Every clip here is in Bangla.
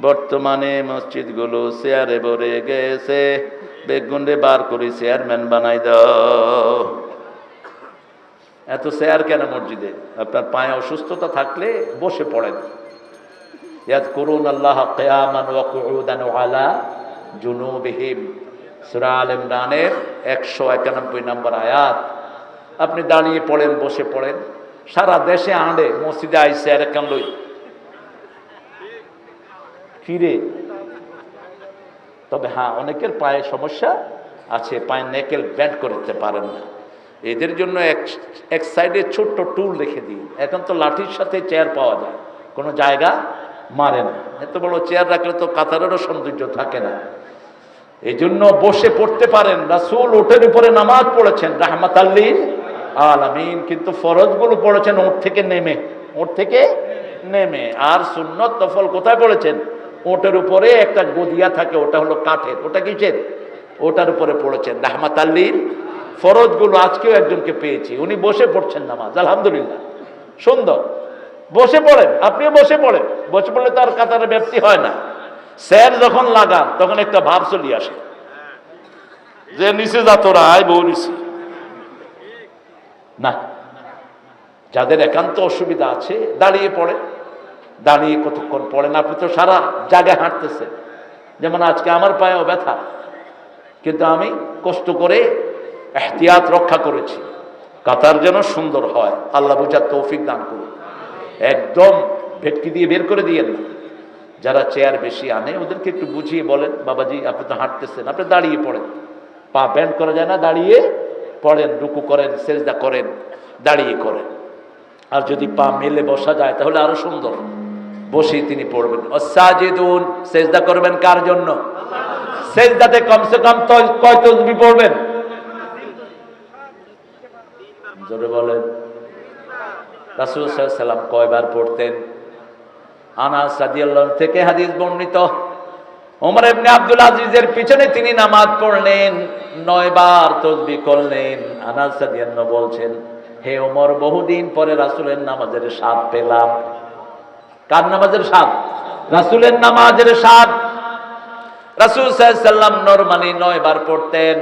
বর্তমানে মসজিদগুলো চেয়ারে ভরে গেছে। বেগুন্ডে বার করে চেয়ারম্যান বানাই দাও। এত চেয়ার কেন মসজিদে? আপনার পায়ে অসুস্থতা থাকলে বসে পড়েন। ইয়াদ করুন আল্লাহ কেয়ামান ওয়াকুদান আলা জুনুবিহিম। সূরা আল ইমরানের একশো একানব্বই নম্বর আয়াত। আপনি দাঁড়িয়ে পড়েন, বসে পড়েন। সারা দেশে আঁড়ে, মসজিদে আইসে আর কেন লই ফিরে। তবে হ্যাঁ অনেকের পায়ে সমস্যা আছে, পায়ে নেকেল ব্যান্ড করতে পারেন না। এদের জন্য এক এক সাইডে ছোট্ট টুল রেখে দিন। এখন তো লাঠির সাথে চেয়ার পাওয়া যায়, কোনো জায়গা মারে না। এত বড় চেয়ার রাখলে তো কাতারেরও সৌন্দর্য থাকে না। এই জন্য বসে পড়তে পারেন। রাসুল ওটের উপরে নামাজ পড়েছেন রাহমাত আল্লিন আলামিন। কিন্তু ফরজগুলো পড়েছেন, ওর থেকে নেমে, ওর থেকে নেমে। আর সুন্নত তফল কোথায় পড়েছেন? ওটের উপরে একটা গদিয়া থাকে, ওটা হলো কাঠের। ওটা কিসের? ওটার উপরে পড়েছেন। রাহমাত আল্লিন ফরজগুলো আজকেও একজনকে পেয়েছি। উনি বসে পড়ছেন নামাজ, আলহামদুলিল্লাহ। সুন্দর। বসে পড়েন। আপনিও বসে পড়েন। বসে পড়লে তো আর কাতারে ব্যাপ্তি হয় না। স্যার যখন লাগান, তখন একটা ভাব চলিয়ে আসে। যে নিচে যা তোরা, আয় বউ নিচে। না। যাদের একান্ত অসুবিধা আছে, দাঁড়িয়ে পড়ে। দাঁড়িয়ে কতক্ষণ পড়েন আপনি তো সারা জায়গায় হাঁটতেছে যেমন আজকে আমার পায়েও ব্যথা। কিন্তু আমি কষ্ট করে এহতিয়াত রক্ষা করেছি। কাতার যেন সুন্দর হয়, আল্লাহ বুঝার তৌফিক দান করুন। একদম ভেটকি দিয়ে বের করে দিয়েন না। যারা চেয়ার বেশি আনে, ওদেরকে একটু বুঝিয়ে বলেন, বাবাজি, আপনি তো হাঁটতেছেন, আপনি দাঁড়িয়ে পড়েন। পা ব্যান্ড করা যায় না, দাঁড়িয়ে পড়েন, রুকু করেন, সেজদা করেন, দাঁড়িয়ে করেন। আর যদি পা মেলে বসা যায়, তাহলে আরও সুন্দর। বসেই তিনি পড়বেন। অসাজিদুন, সেজদা করবেন কার জন্য? সেজদাতে কমসে কম কয় তসবি পড়বেন? জোরে বলেন। রাসুল সাল্লাম কয়বার পড়তেন? থেকে হাদিস বর্ণিত। ওমর ইবনে আব্দুল আজিজের পিছনে তিনি নামাজ পড়লেন, নয়বার তসবি করলেন। আনাস রাদিয়াল্লাহু বলছেন, হে ওমর, বহুদিন পরে রাসূলের নামাজের স্বাদ পেলাম। কার নামাজের স্বাদ? রাসূলের নামাজের স্বাদ। রাসূল সাল্লাম নরমালি নয়বার পড়তেন।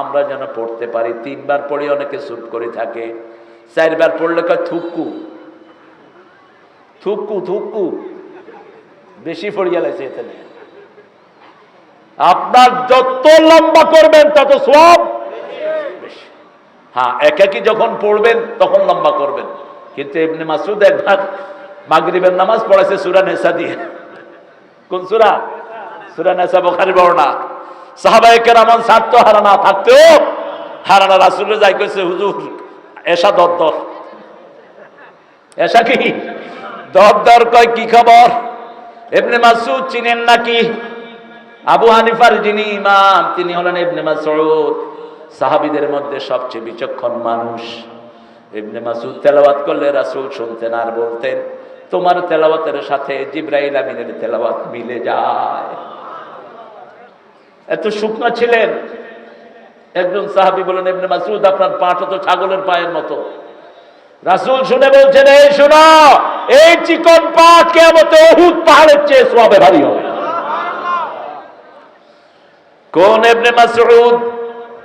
আমরা যেন পড়তে পারি। তিনবার পড়ি অনেকে চুপ করে থাকে। চারবার পড়লে কয় থুক্কু থুক্কু থুক্কু বেশি পড়িয়া লাগছে এখানে আপনার যত লম্বা করবেন, তত সব। হ্যাঁ একাকি যখন পড়বেন, তখন লম্বা করবেন। কিন্তু এমনি মাসুদ একবার মাগরিবের নামাজ পড়াইছে সুরা নেশা দিয়ে। কোন সুরা? সুরা নেশা বোখারি বর্ণা সাহাবাহিকের এমন স্বার্থ হারানা থাকতেও হারানা রাসুলে যাই কইছে, হুজুর, এসা দর দর। এসা কি? দর কয়, কি খবর? এমনি মাসুদ চিনেন নাকি? আবু হানিফার যিনি ইমাম, তিনি হলেন ইবনে মাসউদ। সাহাবীদের মধ্যে সবচেয়ে বিচক্ষণ মানুষ। ইবনে মাসুদ তেলাওয়াত করলে রাসূল শুনতেন আর বলতেন তোমার তেলাওয়াতের সাথে জিব্রাইল আমিনের তেলাওয়াত মিলে যায়। এত শুকনা ছিলেন। একজন সাহাবী বলেন, ইবনে মাসুদ আপনার পাটা তো ছাগলের পায়ের মতো। রাসূল শুনে বলছেন, এই শোনো, এই চিকন পা কেমতে অহুদ পাহাড়ের চেয়ে সোয়াবে ভারী হবে। কোন মাসউদ?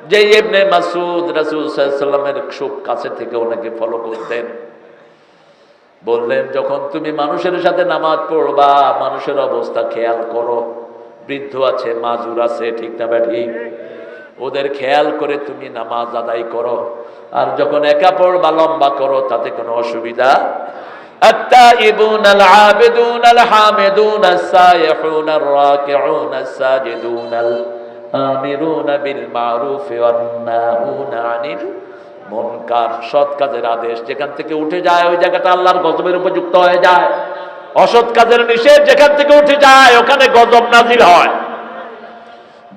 যে ইবনে মাসুদ রাসূল আলাইহি খুব কাছে থেকে ওনাকে ফলো করতেন। বললেন যখন তুমি মানুষের সাথে নামাজ পড়বা মানুষের অবস্থা খেয়াল করো বৃদ্ধ আছে মাজুর আছে ঠিক না ব্যাঠি ওদের খেয়াল করে তুমি নামাজ আদায় করো আর যখন একা পড়বা লম্বা করো তাতে কোনো অসুবিধা التائبون العابدون الحامدون السائحون الراكعون الساجدون الآمرون بالمعروف والناهون عن মনকার সৎ কাজের আদেশ। যেখান থেকে উঠে যায়, ওই জায়গাটা আল্লাহর গজবের উপযুক্ত হয়ে যায়। অসৎ কাজের নিষেধ যেখান থেকে উঠে যায়, ওখানে গজব নাজির হয়।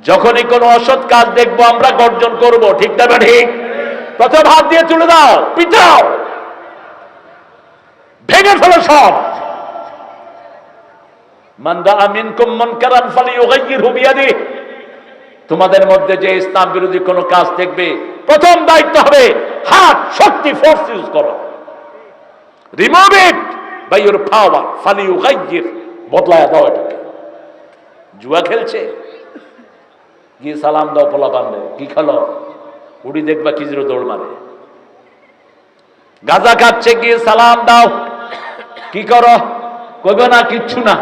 যখনই কোনো অসৎ কাজ দেখব, আমরা গর্জন করব, ঠিক না ঠিক? প্রথম হাত দিয়ে তুলে দাও পিঠাও ভেঙে ফেলো সব। মান্দা আমিন কুম্মন কারান ফালি ওগাইয়ির হুবিয়াদি তোমাদের মধ্যে যে ইসলাম বিরোধী কোনো কাজ দেখবে, প্রথম দায়িত্ব হবে হাত, শক্তি ফোর্স ইউজ করো। Remove it by your power ফালি ওগাইয়ির বদলায় দাও এটাকে। জুয়া খেলছে? গিয়ে সালাম দাও পোলা পানবে কি খেলো? উড়ি দেখবা কি জিরো দৌড় মারে। গাজা খাচ্ছে, গিয়ে সালাম দাও। কি করো? কইবে না, কিচ্ছু না।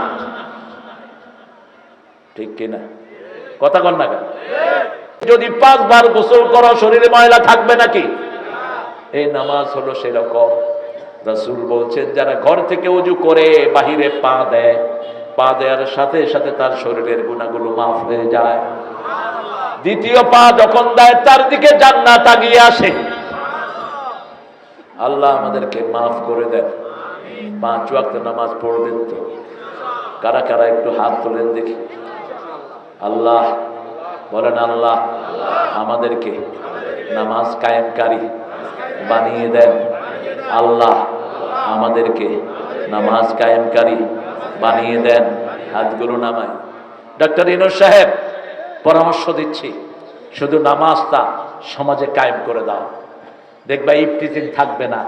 ঠিক কিনা? কথা কন না কেন? যদি পাঁচবার গোসল করো, শরীরে ময়লা থাকবে নাকি? এই নামাজ হলো সেরকম। রাসূল বলছেন, যারা ঘর থেকে উজু করে বাহিরে পা দেয়, পা দেওয়ার সাথে সাথে তার শরীরের গুণাগুলো মাফ হয়ে যায়। দ্বিতীয় পা যখন দেয়, তার দিকে জান্নাত আগিয়ে আসে। আল্লাহ আমাদেরকে মাফ করে দেন। পাঁচ ওয়াক্ত নামাজ পড়বেন তো? কারা কারা একটু হাত তোলেন দেখি। আল্লাহ, বলেন আল্লাহ, আমাদেরকে নামাজ কায়েমকারী বানিয়ে দেন। আল্লাহ, আমাদেরকে নামাজ কায়েমকারী বানিয়ে দেন হাতগুলো নামায়। ডক্টর ইনোর সাহেব, পরামর্শ দিচ্ছি, শুধু নামাজটা সমাজে কায়েম করে দাও। দেখবা ইফটিজিং থাকবে না,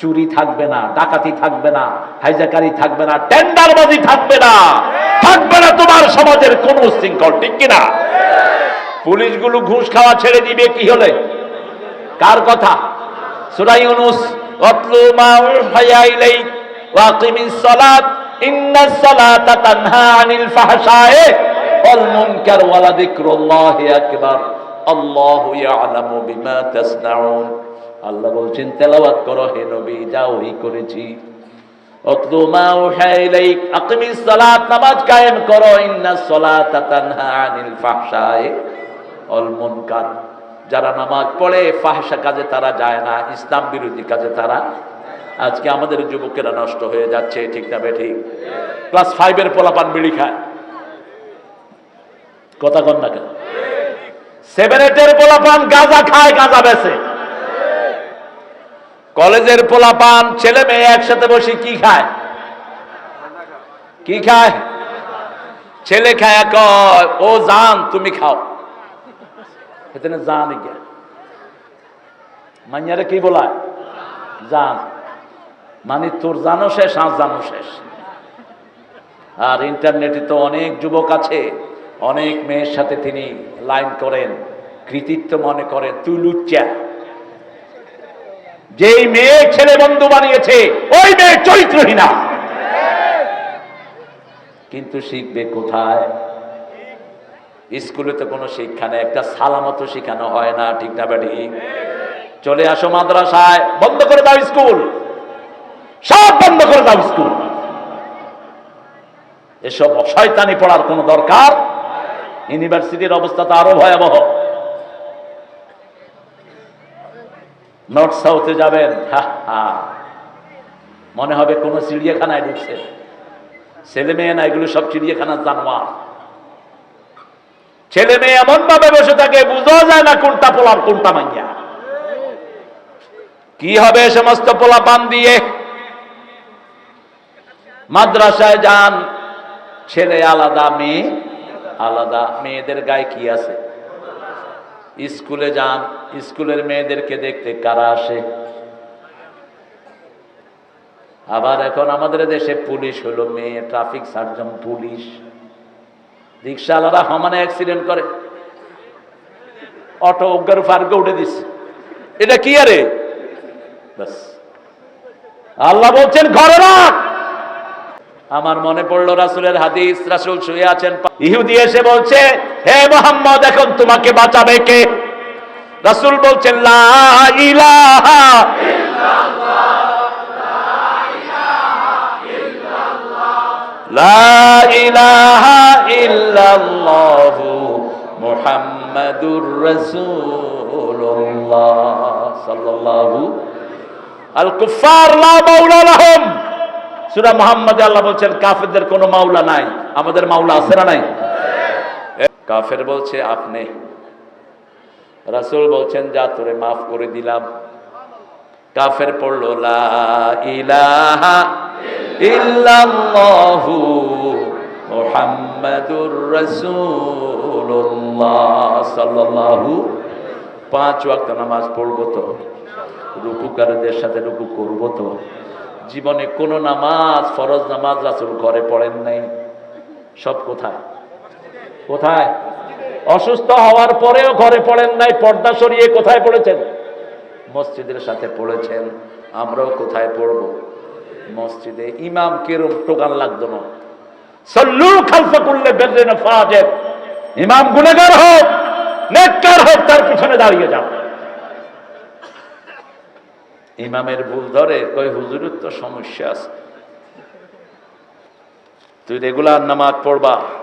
চুরি থাকবে না, ডাকাতি থাকবে না, হাইজাকারি থাকবে না, টেন্ডারবাজি থাকবে না। থাকবে না তোমার সমাজের কোন শৃঙ্খল ঠিক কিনা? পুলিশগুলো ঘুষ খাওয়া ছেড়ে দিবে কি হলে? কার কথা? সূরা ইউনূস ওয়াতলু মা উহিয়া ইলাইক ওয়া আকিমিস সালাত, ইন্নাস সালাতা তানহা আনিল ফাহশায়ে ওয়াল মুনকার ওয়া লাযিকরুল্লাহি আকবার। আল্লাহু বলছেন, তেলাওয়াত করো, হে নবী, যা ওই করেছি। নামাজ কায়েম করো ইন্নাস সালাতা আনিল ফাহশায়ে ওয়াল মুনকার যারা নামাজ পড়ে ফাহসা কাজে তারা যায় না ইসলাম বিরোধী কাজে তারা। আজকে আমাদের যুবকেরা নষ্ট হয়ে যাচ্ছে ঠিক না বেঠিক ক্লাস ফাইভের পোলাপান বিড়ি খায়। কথা কন না কেন? সেভেন এইটের পোলাপান গাঁজা খায় গাঁজা বেছে কলেজের পোলা পান ছেলে মেয়ে একসাথে বসে কি খায়? কি খায়? ছেলে খায়, কয়, ও জান, তুমি খাও। জান গিয়া মাইয়ারে কি বলায়? জান। মানে তোর জানো শেষ, আর জানো শেষ। আর ইন্টারনেটে তো অনেক যুবক আছে, অনেক মেয়ের সাথে তিনি লাইন করেন, কৃতিত্ব মনে করেন, তুই লুচ্চা। যেই মেয়ে ছেলে বন্ধু বানিয়েছে, ওই মেয়ে চরিত্রহীনা। কিন্তু শিখবে কোথায়? স্কুলে তো কোনো শিক্ষা নেই, একটা সালামত শেখানো হয় না, ঠিক না বেটি চলে আসো মাদ্রাসায়, বন্ধ করে দাও স্কুল। সব বন্ধ করে দাও স্কুল। এসব শয়তানি পড়ার কোনো দরকার? ইউনিভার্সিটির অবস্থা তো আরও ভয়াবহ। নর্থ সাউথে যাবেন। মনে হবে কোন চিড়িয়াখানায় ঢুকছে। ছেলে মেয়ে না, এগুলো সব চিড়িয়াখানার জানোয়ার। ছেলে মেয়ে এমন ভাবে বসে থাকে, বুঝা যায় না কোনটা পোলার কোনটা মাইয়া। কি হবে সমস্ত পোলা পান দিয়ে? মাদ্রাসায় যান, ছেলে আলাদা, মেয়ে আলাদা। মেয়েদের গায়ে কি আছে? স্কুলে যান, স্কুলের মেয়েদেরকে দেখতে কারা আসে? আবার এখন আমাদের দেশে পুলিশ হলো মেয়ে, ট্রাফিক সার্জন, পুলিশ। রিক্সাওয়ালারা সমানে অ্যাক্সিডেন্ট করে। অটো অজ্ঞার ফার্গে উঠে দিস এটা কি আরে? ব্যাস। আল্লাহ বলছেন, ঘরে রাখ! আমার মনে পড়ল রাসুলের হাদিস, রাসুল শুয়ে আছেন, ইহুদি এসে বলছে, হে মোহাম্মদ, এখন তোমাকে বাঁচাবে কে? রাসুল বলছেন মুহাম্মাদুর আল কুফার লা সূরা মুহাম্মদ আল্লাহ বলছেন, কাফেরদের কোনো মাওলা নাই। আমাদের মাওলা আছে না নাই? কাফের বলছে, আপনি। রাসূল বলছেন, যা তোরে মাফ করে দিলাম। কাফের পড়ল, লা ইলাহা ইল্লাল্লাহু মুহাম্মাদুর রাসূলুল্লাহ। সাল্লাল্লাহু, পাঁচ ওয়াক্ত নামাজ পড়ব তো, রুকুকারদের সাথে রুকু করব তো। জীবনে কোনো নামাজ, ফরজ নামাজ রাসূল ঘরে পড়েন নাই। সব কোথায়? কোথায়? অসুস্থ হওয়ার পরেও ঘরে পড়েন নাই, পর্দা সরিয়ে কোথায় পড়েছেন? মসজিদের সাথে পড়েছেন, আমরাও কোথায় পড়ব? মসজিদে ইমাম কেরম টোকান লাগতো না। সল্লু খালফা করলে ফাজের ইমাম গুনেগার হোক, নেককার হোক, তার পিছনে দাঁড়িয়ে যাও ইমামের ভুল ধরে কই হুজুরের তো সমস্যা আছে। তুই রেগুলার নামাজ পড়বা।